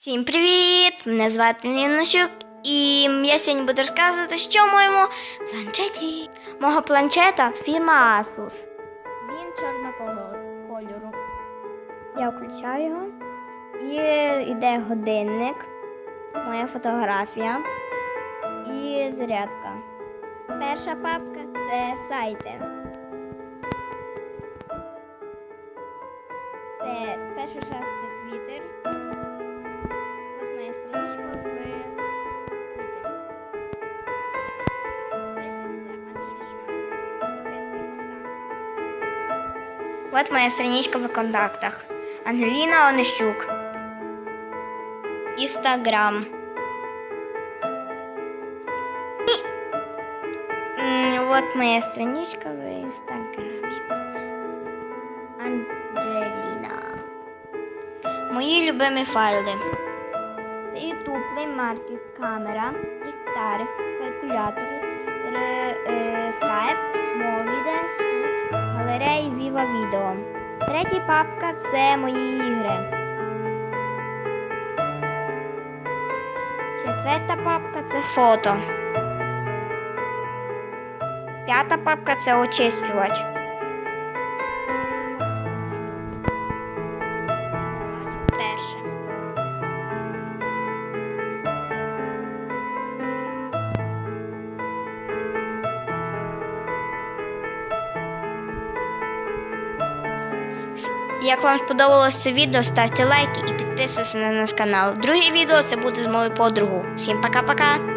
Всім привіт! Мене звати Лінощук, і я сьогодні буду розказувати, що в моєму планшеті. Мого планшета фірма Asus. Він чорного кольору. Я включаю його. І йде годинник, моя фотографія і зарядка. Перша папка це сайти. Це перший шаг це Twitter. Вот моя страничка в контактах. Ангеліна Онищук. Інстаграм. М, Вот моя страничка в Інстаграмі. Анджеліна. Мої любимі файли. Це YouTube, Play Market, камера, ліхтарик, калькулятор, Третя папка це мої ігри. Четверта папка це фото. П'ята папка це очистювач. Як вам сподобалось це відео, ставте лайки і підписуйтесь на наш канал. Друге відео це буде з моєю подругою. Всім пока-пока!